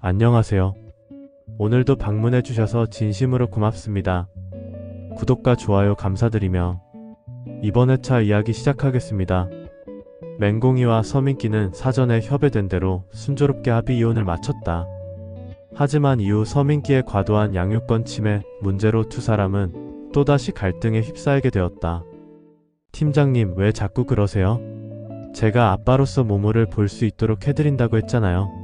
안녕하세요. 오늘도 방문해 주셔서 진심으로 고맙습니다. 구독과 좋아요 감사드리며 이번 회차 이야기 시작하겠습니다. 맹공이와 서민기는 사전에 협의된 대로 순조롭게 합의 이혼을 마쳤다. 하지만 이후 서민기의 과도한 양육권 침해 문제로 두 사람은 또다시 갈등에 휩싸이게 되었다. 팀장님 왜 자꾸 그러세요? 제가 아빠로서 모모를 볼 수 있도록 해드린다고 했잖아요.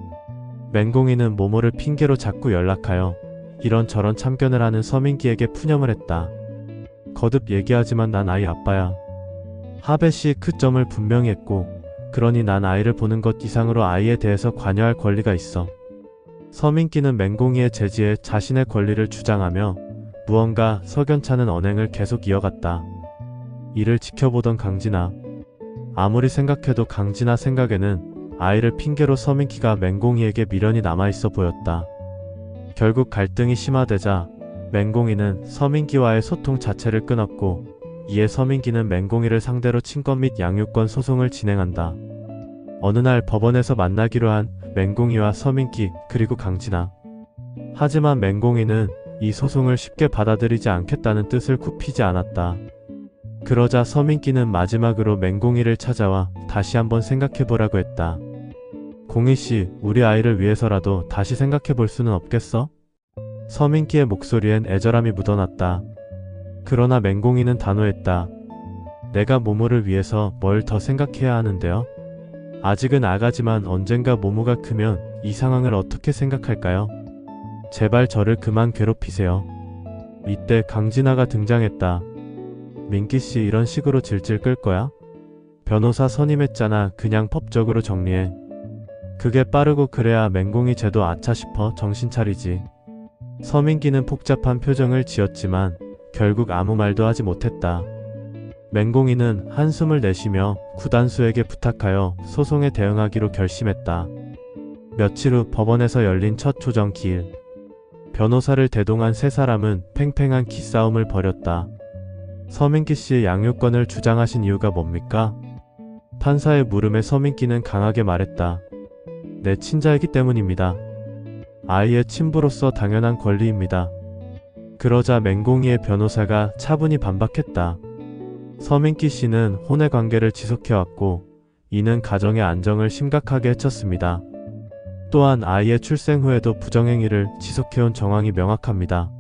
맹공이는 모모를 핑계로 자꾸 연락하여 이런저런 참견을 하는 서민기에게 푸념을 했다. 거듭 얘기하지만 난 아이 아빠야. 하베 씨그 점을 분명히 했고, 그러니 난 아이를 보는 것 이상으로 아이에 대해서 관여할 권리가 있어. 서민기는 맹공이의 제지에 자신의 권리를 주장하며 무언가 석연찮은 언행을 계속 이어갔다. 이를 지켜보던 강진아. 아무리 생각해도 강진아 생각에는 아이를 핑계로 서민키가 맹공이에게 미련이 남아있어 보였다. 결국 갈등이 심화되자 맹공이는 서민기와의 소통 자체를 끊었고 이에 서민기는 맹공이를 상대로 친권 및 양육권 소송을 진행한다. 어느 날 법원에서 만나기로 한 맹공이와 서민기 그리고 강진아. 하지만 맹공이는 이 소송을 쉽게 받아들이지 않겠다는 뜻을 굽히지 않았다. 그러자 서민기는 마지막으로 맹공이를 찾아와 다시 한번 생각해보라고 했다. 공희 씨, 우리 아이를 위해서라도 다시 생각해 볼 수는 없겠어? 서민기의 목소리엔 애절함이 묻어났다. 그러나 맹공이는 단호했다. 내가 모모를 위해서 뭘 더 생각해야 하는데요? 아직은 아가지만 언젠가 모모가 크면 이 상황을 어떻게 생각할까요? 제발 저를 그만 괴롭히세요. 이때 강진아가 등장했다. 민기씨 이런 식으로 질질 끌 거야? 변호사 선임했잖아. 그냥 법적으로 정리해. 그게 빠르고 그래야 맹공이 쟤도 아차 싶어 정신 차리지. 서민기는 복잡한 표정을 지었지만 결국 아무 말도 하지 못했다. 맹공이는 한숨을 내쉬며 구단수에게 부탁하여 소송에 대응하기로 결심했다. 며칠 후 법원에서 열린 첫 조정 기일. 변호사를 대동한 세 사람은 팽팽한 기싸움을 벌였다. 서민기 씨의 양육권을 주장하신 이유가 뭡니까? 판사의 물음에 서민기는 강하게 말했다. 내 친자이기 때문입니다. 아이의 친부로서 당연한 권리입니다. 그러자 맹공이의 변호사가 차분히 반박했다. 서민기 씨는 혼의 관계를 지속해왔고, 이는 가정의 안정을 심각하게 해쳤습니다. 또한 아이의 출생 후에도 부정행위를 지속해온 정황이 명확합니다.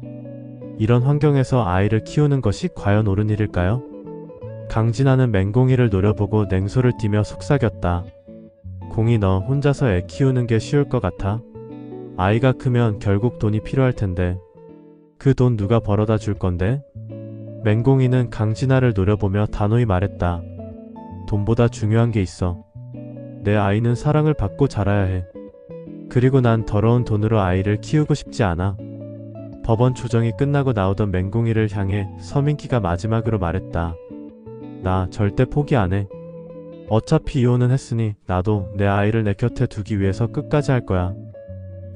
이런 환경에서 아이를 키우는 것이 과연 옳은 일일까요? 강진아는 맹공이를 노려보고 냉소를 띠며 속삭였다. 공이 너 혼자서 애 키우는 게 쉬울 것 같아? 아이가 크면 결국 돈이 필요할 텐데. 그 돈 누가 벌어다 줄 건데? 맹공이는 강진아를 노려보며 단호히 말했다. 돈보다 중요한 게 있어. 내 아이는 사랑을 받고 자라야 해. 그리고 난 더러운 돈으로 아이를 키우고 싶지 않아. 법원 조정이 끝나고 나오던 맹공이를 향해 서민기가 마지막으로 말했다. 나 절대 포기 안 해. 어차피 이혼은 했으니 나도 내 아이를 내 곁에 두기 위해서 끝까지 할 거야.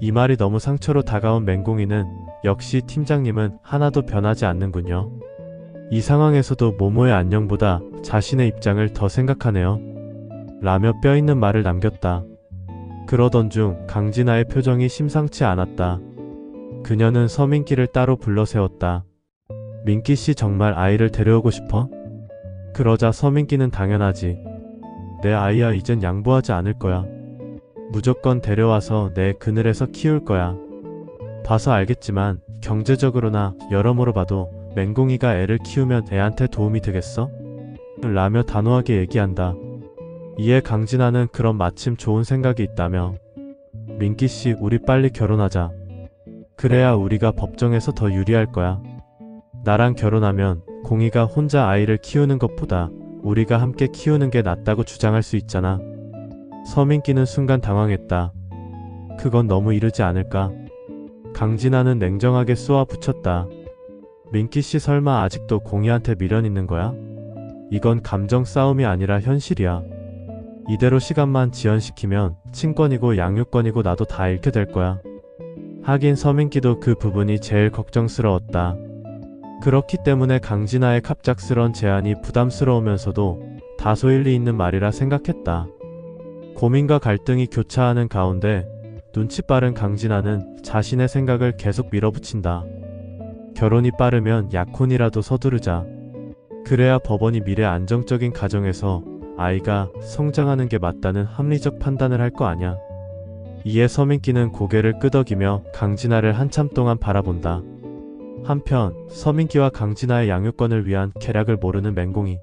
이 말이 너무 상처로 다가온 맹공이는 역시 팀장님은 하나도 변하지 않는군요. 이 상황에서도 모모의 안녕보다 자신의 입장을 더 생각하네요. 라며 뼈있는 말을 남겼다. 그러던 중 강진아의 표정이 심상치 않았다. 그녀는 서민기를 따로 불러 세웠다. 민기 씨 정말 아이를 데려오고 싶어? 그러자 서민기는 당연하지. 내 아이야 이젠 양보하지 않을 거야. 무조건 데려와서 내 그늘에서 키울 거야. 봐서 알겠지만 경제적으로나 여러모로 봐도 맹공이가 애를 키우면 애한테 도움이 되겠어? 라며 단호하게 얘기한다. 이에 강진아는 그런 마침 좋은 생각이 있다며 민기 씨 우리 빨리 결혼하자. 그래야 우리가 법정에서 더 유리할 거야. 나랑 결혼하면 공이가 혼자 아이를 키우는 것보다 우리가 함께 키우는 게 낫다고 주장할 수 있잖아. 서민기는 순간 당황했다. 그건 너무 이르지 않을까? 강진아는 냉정하게 쏘아 붙였다. 민기 씨 설마 아직도 공이한테 미련 있는 거야? 이건 감정 싸움이 아니라 현실이야. 이대로 시간만 지연시키면 친권이고 양육권이고 나도 다 잃게 될 거야. 하긴 서민기도 그 부분이 제일 걱정스러웠다. 그렇기 때문에 강진아의 갑작스런 제안이 부담스러우면서도 다소 일리 있는 말이라 생각했다. 고민과 갈등이 교차하는 가운데 눈치 빠른 강진아는 자신의 생각을 계속 밀어붙인다. 결혼이 빠르면 약혼이라도 서두르자. 그래야 법원이 미래 안정적인 가정에서 아이가 성장하는 게 맞다는 합리적 판단을 할 거 아냐. 이에 서민기는 고개를 끄덕이며 강진아를 한참 동안 바라본다. 한편 서민기와 강진아의 양육권을 위한 계략을 모르는 맹공이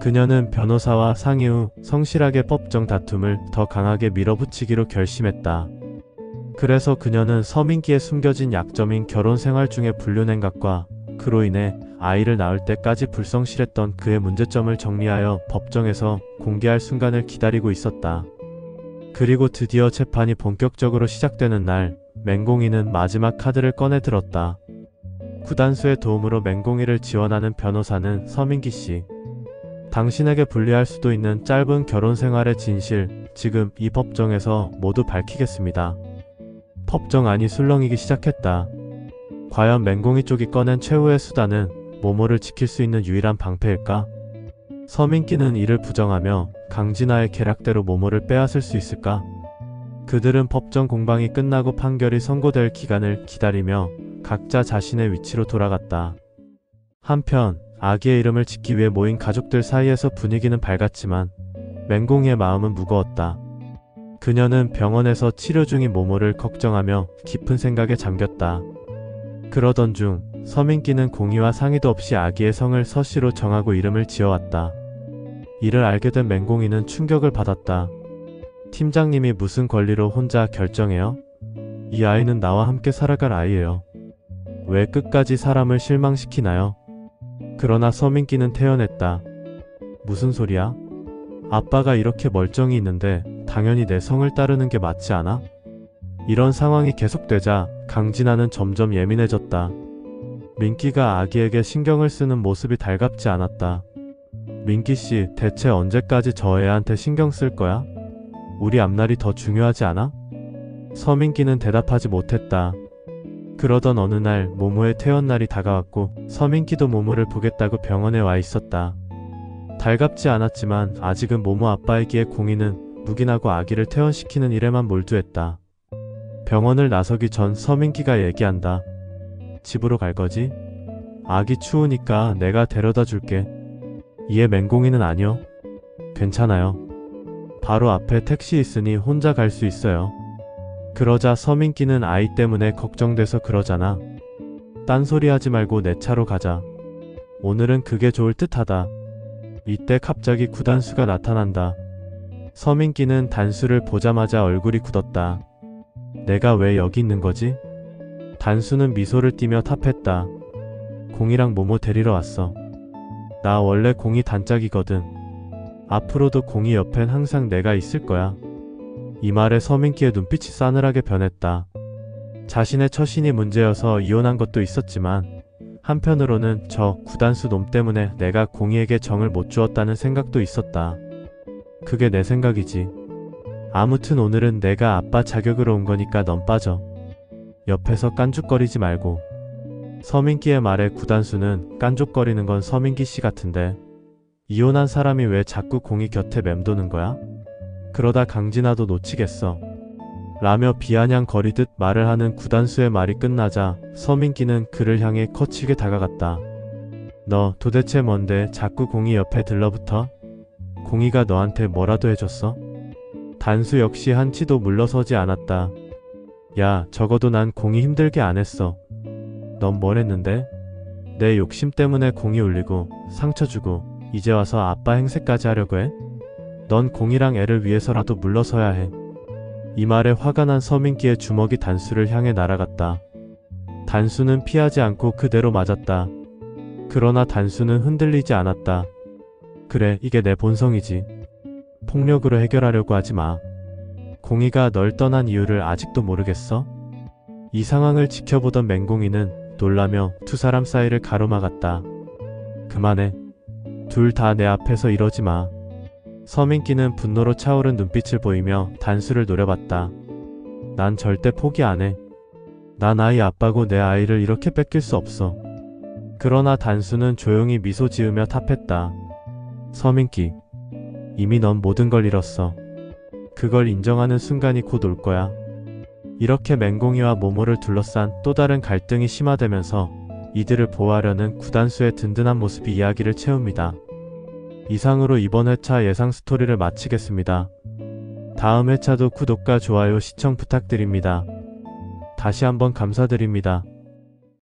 그녀는 변호사와 상의 후 성실하게 법정 다툼을 더 강하게 밀어붙이기로 결심했다. 그래서 그녀는 서민기의 숨겨진 약점인 결혼 생활 중의 불륜행각과 그로 인해 아이를 낳을 때까지 불성실했던 그의 문제점을 정리하여 법정에서 공개할 순간을 기다리고 있었다. 그리고 드디어 재판이 본격적으로 시작되는 날, 맹공이는 마지막 카드를 꺼내 들었다. 구단수의 도움으로 맹공이를 지원하는 변호사는 서민기 씨. 당신에게 불리할 수도 있는 짧은 결혼 생활의 진실, 지금 이 법정에서 모두 밝히겠습니다. 법정안이 술렁이기 시작했다. 과연 맹공이 쪽이 꺼낸 최후의 수단은 모모를 지킬 수 있는 유일한 방패일까? 서민기는 이를 부정하며 강진아의 계략대로 모모를 빼앗을 수 있을까? 그들은 법정 공방이 끝나고 판결이 선고될 기간을 기다리며 각자 자신의 위치로 돌아갔다. 한편 아기의 이름을 짓기 위해 모인 가족들 사이에서 분위기는 밝았지만 맹공이의 마음은 무거웠다. 그녀는 병원에서 치료 중인 모모를 걱정하며 깊은 생각에 잠겼다. 그러던 중 서민기는 공의와 상의도 없이 아기의 성을 서씨로 정하고 이름을 지어왔다. 이를 알게 된 맹공이는 충격을 받았다. 팀장님이 무슨 권리로 혼자 결정해요? 이 아이는 나와 함께 살아갈 아이예요. 왜 끝까지 사람을 실망시키나요? 그러나 서민기는 태연했다. 무슨 소리야? 아빠가 이렇게 멀쩡히 있는데 당연히 내 성을 따르는 게 맞지 않아? 이런 상황이 계속되자 강진아는 점점 예민해졌다. 민기가 아기에게 신경을 쓰는 모습이 달갑지 않았다. 민기 씨, 대체 언제까지 저 애한테 신경 쓸 거야? 우리 앞날이 더 중요하지 않아? 서민기는 대답하지 못했다. 그러던 어느 날 모모의 퇴원날이 다가왔고 서민기도 모모를 보겠다고 병원에 와 있었다. 달갑지 않았지만 아직은 모모 아빠이기에 공인은 묵인하고 아기를 퇴원시키는 일에만 몰두했다. 병원을 나서기 전 서민기가 얘기한다. 집으로 갈 거지? 아기 추우니까 내가 데려다 줄게. 이에 맹공이는 아니요. 괜찮아요. 바로 앞에 택시 있으니 혼자 갈 수 있어요. 그러자 서민기는 아이 때문에 걱정돼서 그러잖아. 딴소리 하지 말고 내 차로 가자. 오늘은 그게 좋을 듯 하다. 이때 갑자기 구단수가 나타난다. 서민기는 단수를 보자마자 얼굴이 굳었다. 내가 왜 여기 있는 거지? 단수는 미소를 띠며 탑했다. 공이랑 모모 데리러 왔어. 나 원래 공이 단짝이거든. 앞으로도 공이 옆엔 항상 내가 있을 거야. 이 말에 서민기의 눈빛이 싸늘하게 변했다. 자신의 처신이 문제여서 이혼한 것도 있었지만 한편으로는 저 구단수 놈 때문에 내가 공이에게 정을 못 주었다는 생각도 있었다. 그게 내 생각이지. 아무튼 오늘은 내가 아빠 자격으로 온 거니까 넌 빠져. 옆에서 깐죽거리지 말고. 서민기의 말에 구단수는 깐족거리는 건 서민기 씨 같은데 이혼한 사람이 왜 자꾸 공이 곁에 맴도는 거야? 그러다 강진아도 놓치겠어. 라며 비아냥거리듯 말을 하는 구단수의 말이 끝나자 서민기는 그를 향해 거치게 다가갔다. 너 도대체 뭔데 자꾸 공이 옆에 들러붙어? 공이가 너한테 뭐라도 해줬어? 단수 역시 한치도 물러서지 않았다. 야, 적어도 난 공이 힘들게 안 했어. 넌 뭘 했는데? 내 욕심 때문에 공이 울리고 상처 주고 이제 와서 아빠 행세까지 하려고 해? 넌 공이랑 애를 위해서라도 물러서야 해. 이 말에 화가 난 서민기의 주먹이 단수를 향해 날아갔다. 단수는 피하지 않고 그대로 맞았다. 그러나 단수는 흔들리지 않았다. 그래, 이게 내 본성이지. 폭력으로 해결하려고 하지 마. 공이가 널 떠난 이유를 아직도 모르겠어? 이 상황을 지켜보던 맹공이는 놀라며 두 사람 사이를 가로막았다. 그만해. 둘 다 내 앞에서 이러지 마. 서민기는 분노로 차오른 눈빛을 보이며 단수를 노려봤다. 난 절대 포기 안 해. 난 아이 아빠고 내 아이를 이렇게 뺏길 수 없어. 그러나 단수는 조용히 미소 지으며 탑했다. 서민기. 이미 넌 모든 걸 잃었어. 그걸 인정하는 순간이 곧 올 거야. 이렇게 맹공이와 모모를 둘러싼 또 다른 갈등이 심화되면서 이들을 보호하려는 구단수의 든든한 모습이 이야기를 채웁니다. 이상으로 이번 회차 예상 스토리를 마치겠습니다. 다음 회차도 구독과 좋아요 시청 부탁드립니다. 다시 한번 감사드립니다.